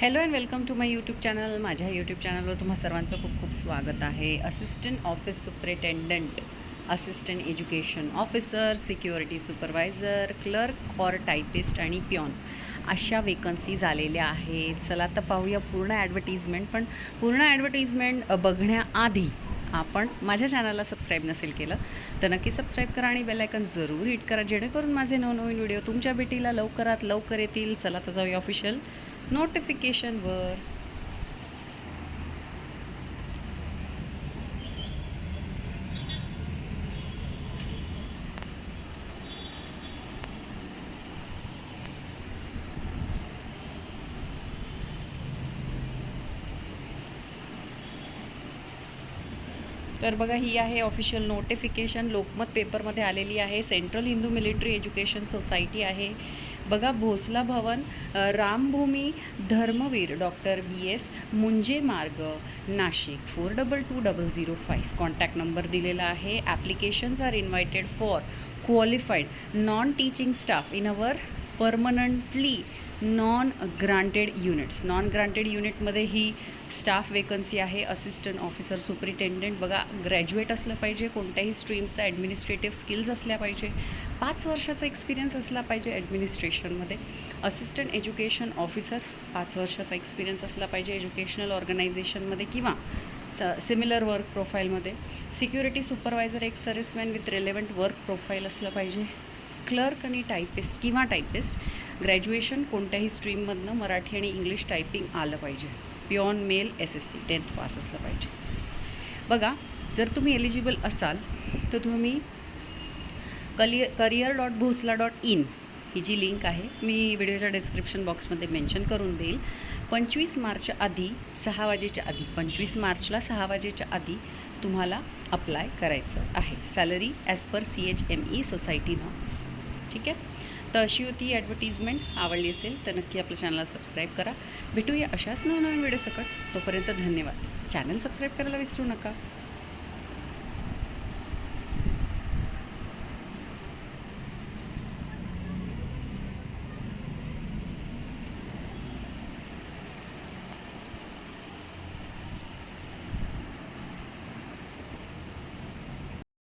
Hello and welcome to my YouTube channel माझ्या YouTube चॅनलवर तुम्हा सर्वांचं खूप खूप स्वागत आहे. Assistant office superintendent assistant education officer security supervisor clerk or typist आणि प्यॉन अशा वेकन्सीज आलेल्या आहेत. चला तर पाहूया पूर्ण ॲडव्हर्टिजमेंट पण पूर्ण ॲडव्हर्टिजमेंट बघण्याआधी आपण माझ्या चॅनलला सबस्क्राईब नसेल केलं तर नक्की सबस्क्राईब करा आणि बेलायकन जरूर हिट करा जेणेकरून माझे नवनवीन व्हिडिओ तुमच्या भेटीला लवकरात लवकर येतील. चला तर जाऊया ऑफिशियल नोटिफिकेशनवर तर बघा ही आहे ऑफिशियल नोटिफिकेशन लोकमत पेपरमध्ये आलेली आहे. Central Hindu military education society आहे. बघा Bhosala Bhavan Rambhoomi Dharmaveer doctor B S Munje Marg Nashik. Four double two double zero five. Contact number दिलेला आहे. Applications are invited for qualified non teaching staff in our permanently non granted units non granted युनिटमध्ये ही staff vacancy आहे assistant officer superintendent बघा graduate असलं पाहिजे कोणत्याही स्ट्रीमचा administrative skills असल्या पाहिजे. पाच वर्षाचा एक्सपिरियन्स असला पाहिजे ॲडमिनिस्ट्रेशनमध्ये असिस्टंट एज्युकेशन ऑफिसर पाच वर्षाचा एक्सपिरियन्स असला पाहिजे एज्युकेशनल ऑर्गनायझेशनमध्ये किंवा स सिमिलर वर्क प्रोफाईलमध्ये security supervisor ex serviceman with relevant work profile असलं पाहिजे. क्लर्क आणि टायपिस्ट किंवा टायपिस्ट ग्रॅज्युएशन कोणत्याही स्ट्रीममधनं मराठी आणि इंग्लिश टायपिंग आलं पाहिजे. Peon male S S C tenth pass असलं पाहिजे. बघा जर तुम्ही एलिजिबल असाल तर तुम्ही कलिय career dot Bhosala dot in ही जी लिंक आहे मी व्हिडिओच्या डिस्क्रिप्शन बॉक्समध्ये मेन्शन करून देईल. पंचवीस मार्च आधी सहा वाजेच्या आधी पंचवीस मार्चला सहा वाजेच्या आधी तुम्हाला अप्लाय करायचं आहे. Salary as per C H M E society norms ठीक आहे? तर अशी होती ॲडव्हर्टिजमेंट आवडली असेल तर नक्की आपल्या चॅनलला सबस्क्राईब करा. भेटूया अशाच नवनवीन व्हिडिओ सकट. तोपर्यंत धन्यवाद. चॅनल सबस्क्राईब करायला विसरू नका.